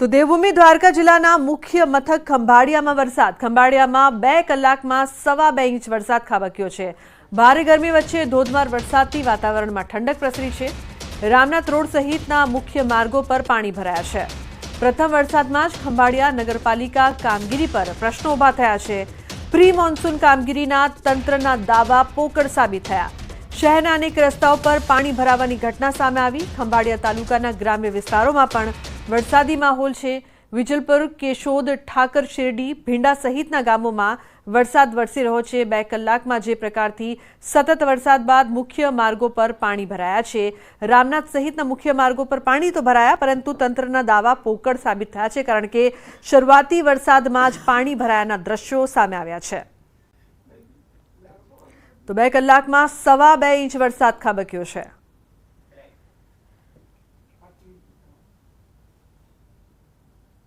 તો દેવભૂમિ દ્વારકા જિલ્લાના મુખ્ય મથક ખંભાળિયામાં વરસાદ. ખંભાળિયામાં બે કલાકમાં સવા બે ઇંચ વરસાદ ખાબક્યો છે. ભારે ગરમી વચ્ચે ધોધમાર વરસાદથી વાતાવરણમાં ઠંડક પ્રસરી છે. રામનાથ રોડ સહિતના મુખ્ય માર્ગો પર પાણી ભરાયા છે. પ્રથમ વરસાદમાં જ ખંભાળિયા નગરપાલિકા કામગીરી પર પ્રશ્નો ઊભા થયા છે. પ્રી મોન્સૂન કામગીરીના તંત્રના દાવા પોકળ સાબિત થયા. શહેરના અનેક રસ્તાઓ પર પાણી ભરાવાની ઘટના સામે આવી. ખંભાળિયા તાલુકાના ગ્રામ્ય વિસ્તારોમાં પણ વરસાદી માહોલ છે. વિજલપુર, કેશોદ, ઠાકર, શેરડી, ભીંડા સહિતના ગામોમાં વરસાદ વરસી રહ્યો છે. બે કલાકમાં જે પ્રકારથી સતત વરસાદ બાદ મુખ્ય માર્ગો પર પાણી ભરાયા છે. રામનાથ સહિતના મુખ્ય માર્ગો પર પાણી તો ભરાયા, પરંતુ તંત્રના દાવા પોકળ સાબિત થયા છે, કારણ કે શરૂઆતી વરસાદમાં જ પાણી ભરાયાના દ્રશ્યો સામે આવ્યા છે. તો બે કલાકમાં સવા બે ઇંચ વરસાદ ખાબક્યો છે.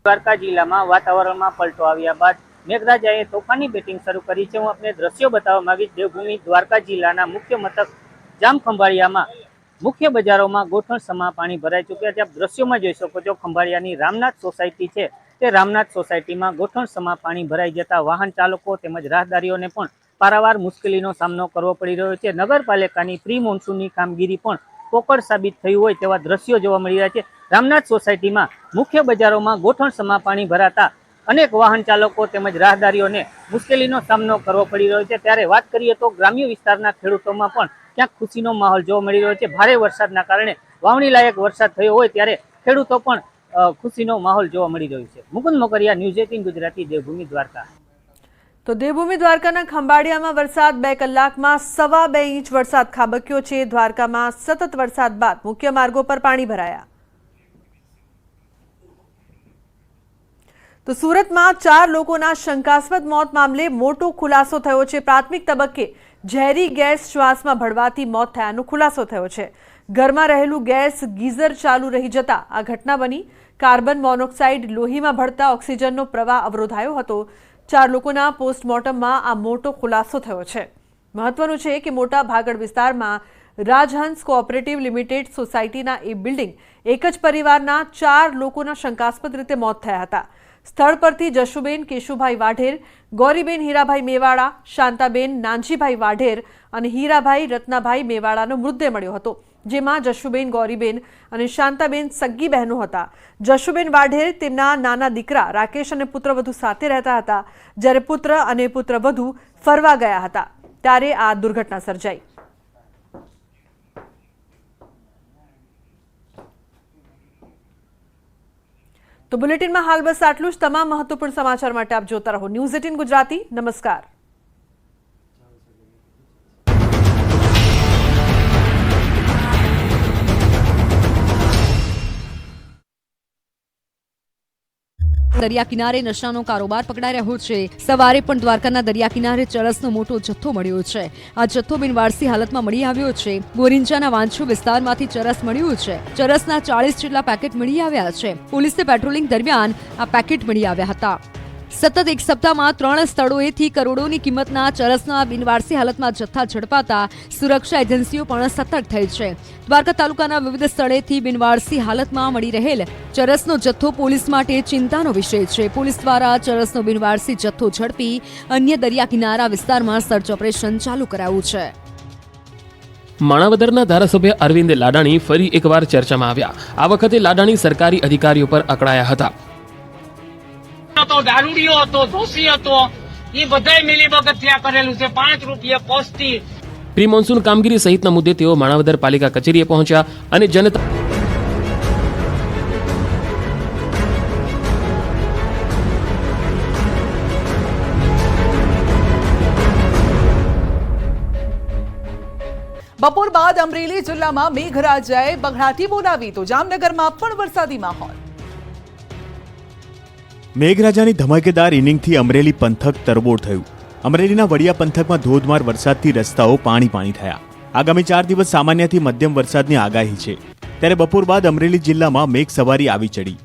દ્વારકા જિલ્લામાં વાતાવરણમાં પલટો આવ્યા બાદ મેઘરાજાએ તોફાની બેટિંગ શરૂ કરી છે. હું આપને દ્રશ્યો બતાવવા માંગીશ. દેવભૂમિ દ્વારકા જિલ્લાના મુખ્ય મથક જામ ખંભાળિયામાં મુખ્ય બજારોમાં ગોઠણ સમા પાણી ભરાઈ ચૂક્યા છે. આપ દ્રશ્યોમાં જોઈ શકો છો, ખંભાળિયાની રામનાથ સોસાયટી છે. તે રામનાથ સોસાયટીમાં ગોઠણ સમા પાણી ભરાઈ જતા વાહન ચાલકો તેમજ રાહદારીઓને પણ પારાવાર મુશ્કેલીનો સામનો કરવો પડી રહ્યો છે. નગરપાલિકાની પ્રી મોન્સૂનની કામગીરી પણ પોકળ સાબિત થયું હોય તેવા દ્રશ્યો જોવા મળી રહ્યા છે. રામનાથ સોસાયટીમાં મુખ્ય બજારોમાં ગોઠણ સમા પાણી ભરાતા અનેક વાહન ચાલકો તેમજ રાહદારીઓને મુશ્કેલીનો સામનો કરવો પડી રહ્યો છે. ત્યારે વાત કરીએ તો ગ્રામ્ય વિસ્તારના ખેડૂતોમાં પણ ક્યાંક ખુશીનો માહોલ જોવા મળી રહ્યો છે. ભારે વરસાદના કારણે વાવણી લાયક વરસાદ થયો હોય ત્યારે ખેડૂતો પણ ખુશીનો માહોલ જોવા મળી રહ્યો છે. Mukund Mokariya, news eighteen Gujarati, Devbhumi Dwarka. તો દેવભૂમિ દ્વારકાના ખંભાળિયામાં વરસાદ બે કલાકમાં સવા બે ઇંચ વરસાદ ખાબક્યો છે. દ્વારકામાં સતત વરસાદ બાદ મુખ્ય માર્ગો પર પાણી ભરાયા. તો સુરતમાં ચાર લોકોના શંકાસ્પદ મોત મામલે મોટો ખુલાસો થયો છે. પ્રાથમિક તબક્કે ઝેરી ગેસ શ્વાસમાં ભળવાથી મોત થયાનો ખુલાસો થયો છે. ઘરમાં રહેલું ગેસ ગીઝર ચાલુ રહી જતા આ ઘટના બની. કાર્બન મોનોક્સાઇડ લોહીમાં ભળતા ઓક્સિજનનો પ્રવાહ અવરોધાયો હતો. ચાર લોકોના પોસ્ટમોર્ટમમાં આ મોટો ખુલાસો થયો છે. મહત્વનું છે કે મોટા ભાગળ વિસ્તારમાં રાજહંસ કોઓપરેટિવ લિમિટેડ સોસાયટીના એ બિલ્ડિંગ એક જ પરિવારના ચાર લોકોના શંકાસ્પદ રીતે મોત થયા હતા. સ્થળ પરથી જશુબેન, કેશુભાઈ વાઢેર, ગૌરીબેન હીરાભાઈ મેવાડા, શાંતાબેન, નાનજીભાઈ વાઢેર અને હીરાભાઈ રત્નાભાઈ મેવાડાનો મૃતદેહ મળ્યો હતો. જેમાં જશુબેન ગૌરીબેન અને શાંતાબેન સગ્ગી બહેનો હતા. જશુબેન વાઢેર તેમના નાના દીકરા રાકેશ અને પુત્રવધુ સાથે રહેતા હતા. જ્યારે પુત્ર અને પુત્રવધુ ફરવા ગયા હતા. ત્યારે આ દુર્ઘટના સર્જાઈ. તો બુલેટિનમાં હાલ બસ આટલું જ. તમામ મહત્વપૂર્ણ સમાચાર માટે આપ જોતા રહો ન્યૂઝ એટીન ગુજરાતી. નમસ્કાર. દરિયા કિનારે નશાનો કારોબાર પકડાઈ રહ્યો છે. સવારે પણ દ્વારકાના દરિયા કિનારે ચરસનો મોટો જથ્થો મળ્યો છે. આ જથ્થો બિનવારસી હાલતમાં મળી આવ્યો છે. ગોરિંચાના વાંછો વિસ્તારમાંથી ચરસ મળ્યું છે. ચરસના ચાળીસ જેટલા પેકેટ મળી આવ્યા છે. પોલીસે પેટ્રોલિંગ દરમિયાન આ પેકેટ મળી આવ્યા હતા. સતત એક સપ્તાહમાં ત્રણ સ્થળોએથી કરોડોની કિંમતના ચરસના બિનવારસી હાલતમાં જથ્થા ઝડપાતા સુરક્ષા એજન્સીઓ પણ સતર્ક થઈ છે. દ્વારકા તાલુકાના વિવિધ સ્થળેથી બિનવારસી હાલતમાં મળી રહેલ ચરસનો જથ્થો પોલીસ માટે ચિંતાનો વિષય છે. પોલીસ દ્વારા ચરસનો બિનવારસી જથ્થો ઝડપી અન્ય દરિયા કિનારા વિસ્તારમાં સર્ચ ઓપરેશન ચાલુ કરાયું છે. માણાવદરના ધારાસભ્ય અરવિંદ લાડાણી ફરી એકવાર ચર્ચામાં આવ્યા. આ વખતે લાડાણી સરકારી અધિકારીઓ પર અકળાયા હતા. હતો દારૂડીઓ હતો દોષી હતો. એ બધાય મિલીભગત ત્યાં કરેલું છે. પાંચ રૂપિયા પોસ્ટી. પ્રી મોન્સૂન કામગીરી સહિતના મુદ્દે તેઓ માણાવદર પાલિકા કચેરીએ પહોંચ્યા અને જનતા બપોર બાદ અમરેલી જિલ્લામાં મેઘરાજાએ બઘડાટી બોલાવી તો જામનગરમાં પણ વરસાદી માહોલ. મેઘરાજાની ધમાકેદાર ઇનિંગથી અમરેલી પંથક તરબોળ થયું. અમરેલીના વડિયા પંથકમાં ધોધમાર વરસાદથી રસ્તાઓ પાણી પાણી થયા. આગામી ચાર દિવસ સામાન્યથી મધ્યમ વરસાદની આગાહી છે. ત્યારે બપોર બાદ અમરેલી જિલ્લામાં મેઘ સવારી આવી ચડી.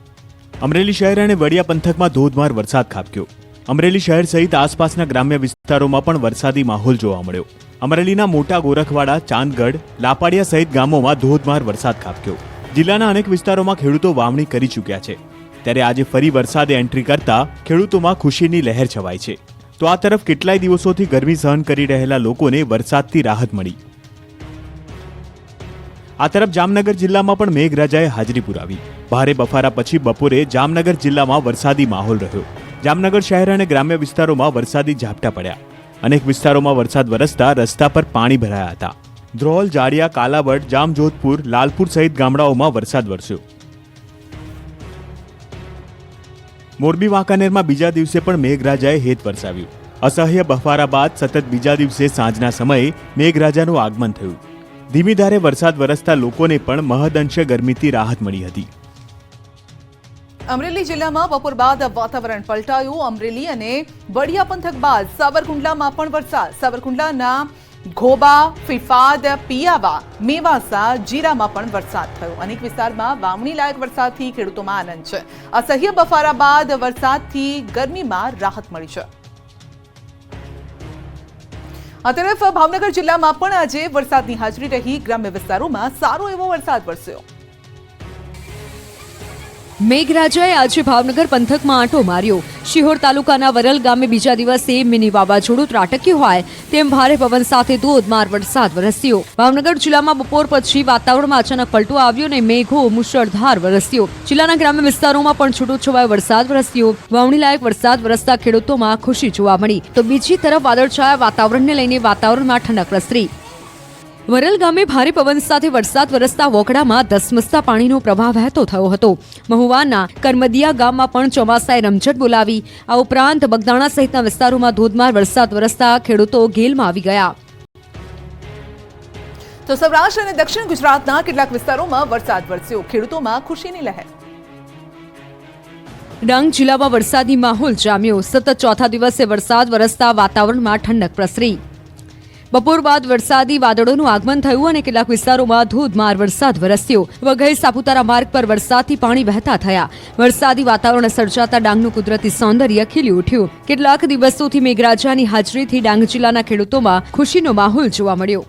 અમરેલી શહેર અને વડિયા પંથકમાં ધોધમાર વરસાદ ખાબક્યો. અમરેલી શહેર સહિત આસપાસના ગ્રામ્ય વિસ્તારોમાં પણ વરસાદી માહોલ જોવા મળ્યો. અમરેલીના મોટા ગોરખવાડા, ચાંદગઢ, લાપાડિયા સહિત ગામોમાં ધોધમાર વરસાદ ખાબક્યો. જિલ્લાના અનેક વિસ્તારોમાં ખેડૂતો વાવણી કરી ચૂક્યા છે. ત્યારે આજે ફરી વરસાદે એન્ટ્રી કરતા ખેડૂતોમાં ખુશીની લહેર છવાય છે. તો આ તરફ કેટલાય દિવસોથી ગરમી સહન કરી રહેલા લોકોને વરસાદથી રાહત મળી. આ તરફ જામનગર જિલ્લામાં પણ મેઘરાજાએ હાજરી પુરાવી. ભારે બફારા પછી બપોરે જામનગર જિલ્લામાં વરસાદી માહોલ રહ્યો. જામનગર શહેર અને ગ્રામ્ય વિસ્તારોમાં વરસાદી ઝાપટા પડ્યા. અનેક વિસ્તારોમાં વરસાદ વરસતા રસ્તા પર પાણી ભરાયા હતા. ધ્રોલ જાડિયા કાલાવડ, જામજોધપુર, લાલપુર સહિત ગામડાઓમાં વરસાદ વરસ્યો. મોરબી વાંકાનેરમાં બીજા દિવસે પણ મેઘરાજાએ હેત વરસાવ્યું. અસહ્ય બફારા બાદ સતત બીજા દિવસે સાંજના સમયે મેઘરાજાનું આગમન થયું. ધીમી ધારે વરસાદ વરસતા લોકોને પણ મહદઅંશે ગરમીથી રાહત મળી હતી. અમરેલી જિલ્લામાં બપોર બાદ વાતાવરણ પલટાયું. અમરેલી અને વડિયા પંથક બાદ સાવરકુંડલામાં પણ વરસાદ. સાબરકુંડલાના ઘોબા ફિફાદ પિયાવા, મેવાસા, જીરામાં પણ વરસાદ થયો. અનેક વિસ્તારમાં વાવણી લાયક વરસાદથી ખેડૂતોમાં આનંદ છે. અસહ્ય બફારા બાદ વરસાદથી ગરમીમાં રાહત મળી છે. આ તરફ ભાવનગર જિલ્લામાં પણ આજે વરસાદની હાજરી રહી. ગ્રામ્ય વિસ્તારોમાં સારો એવો વરસાદ વરસ્યો. મેઘરાજાએ આજે ભાવનગર પંથકમાં આંટો માર્યો. શિહોર તાલુકાના વરલ ગામે બીજા દિવસે મિની વાવાઝોડું ત્રાટક્યું હોય તેમ ભારે પવન સાથે ધોધમાર વરસાદ વરસ્યો. ભાવનગર જિલ્લામાં બપોર પછી વાતાવરણમાં અચાનક પલટો આવ્યો અને મેઘો મુશળધાર વરસ્યો. જિલ્લાના ગ્રામ્ય વિસ્તારોમાં પણ છૂટોછવાયો વરસાદ વરસ્યો. વાવણી લાયક વરસાદ વરસતા ખેડૂતોમાં ખુશી જોવા મળી. તો બીજી તરફ વાદળછાયા વાતાવરણને લઈને વાતાવરણમાં ઠંડક પ્રસરી. વરલ ગામે ભારે પવન સાથે વરસાદ વરસતા વોકડામાં ધસમસતા પાણીનો પ્રવાહ વહેતો થયો હતો. મહુવાના કરમદિયા ગામમાં પણ ચોમાસાએ રમઝટ બોલાવી. આ ઉપરાંત બગદાણા સહિતના વિસ્તારોમાં ધોધમાર વરસાદ વરસતા ખેડૂતો ગેલમાં આવી ગયા. તો સૌરાષ્ટ્ર અને દક્ષિણ ગુજરાતના કેટલાક વિસ્તારોમાં વરસાદ વરસ્યો. ખેડૂતોમાં ખુશીની લહેર. ડાંગ જિલ્લામાં વરસાદી માહોલ જામ્યો. સતત ચોથા દિવસે વરસાદ વરસતા વાતાવરણમાં ઠંડક પ્રસરી. બપોર બાદ વરસાદી વાદળોનું આગમન થયું અને કેટલાક વિસ્તારોમાં ધોધમાર વરસાદ વરસ્યો. વઘઈ સાપુતારા માર્ગ પર વરસાદથી પાણી વહેતા થયા. વરસાદી વાતાવરણ સર્જાતા ડાંગનું કુદરતી સૌંદર્ય ખીલી ઉઠ્યું. કેટલાક દિવસોથી મેઘરાજાની હાજરીથી ડાંગ જિલ્લાના ખેડૂતોમાં ખુશીનો માહોલ જોવા મળ્યો.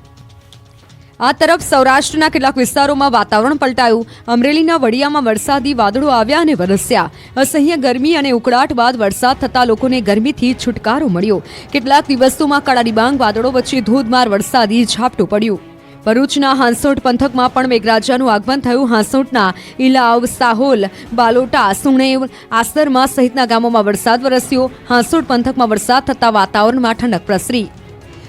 આ તરફ સૌરાષ્ટ્રના કેટલાક વિસ્તારોમાં વાતાવરણ પલટાયું. અમરેલીના વડિયામાં વરસાદી વાદળો આવ્યા અને વરસ્યા. અસહ્ય ગરમી અને ઉકળાટ બાદ વરસાદ થતા લોકોને ગરમીથી છુટકારો મળ્યો. કેટલાક દિવસોમાં કાળા ડિબાંગ વાદળો વચ્ચે ધોધમાર વરસાદી ઝાપટું પડ્યું. ભરૂચના હાંસોટ પંથકમાં પણ મેઘરાજાનું આગમન થયું. હાંસોટના ઇલાવ સાહોલ, બાલોટા, સુણેવ આસરમાં સહિતના ગામોમાં વરસાદ વરસ્યો. હાંસોટ પંથકમાં વરસાદ થતાં વાતાવરણમાં ઠંડક પ્રસરી.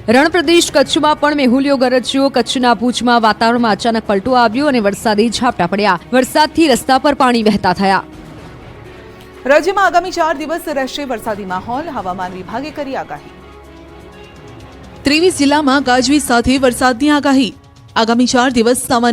રણ પ્રદેશ કચ્છમાં પણ મેહુલિયો ગરજ્યો. કચ્છના ભુજમાં વાતાવરણમાં અચાનક પલટો આવ્યો અને વરસાદી ઝાપટા પડ્યા. વરસાદથી રસ્તા પર પાણી વહેતા થયા. રાજ્યમાં આગામી ચાર દિવસ રહેશે વરસાદી માહોલ. હવામાન વિભાગે કરી આગાહી. ત્રેવીસ જિલ્લામાં ગાજવીજ સાથે વરસાદની આગાહી. આગામી ચાર દિવસ સામાન્ય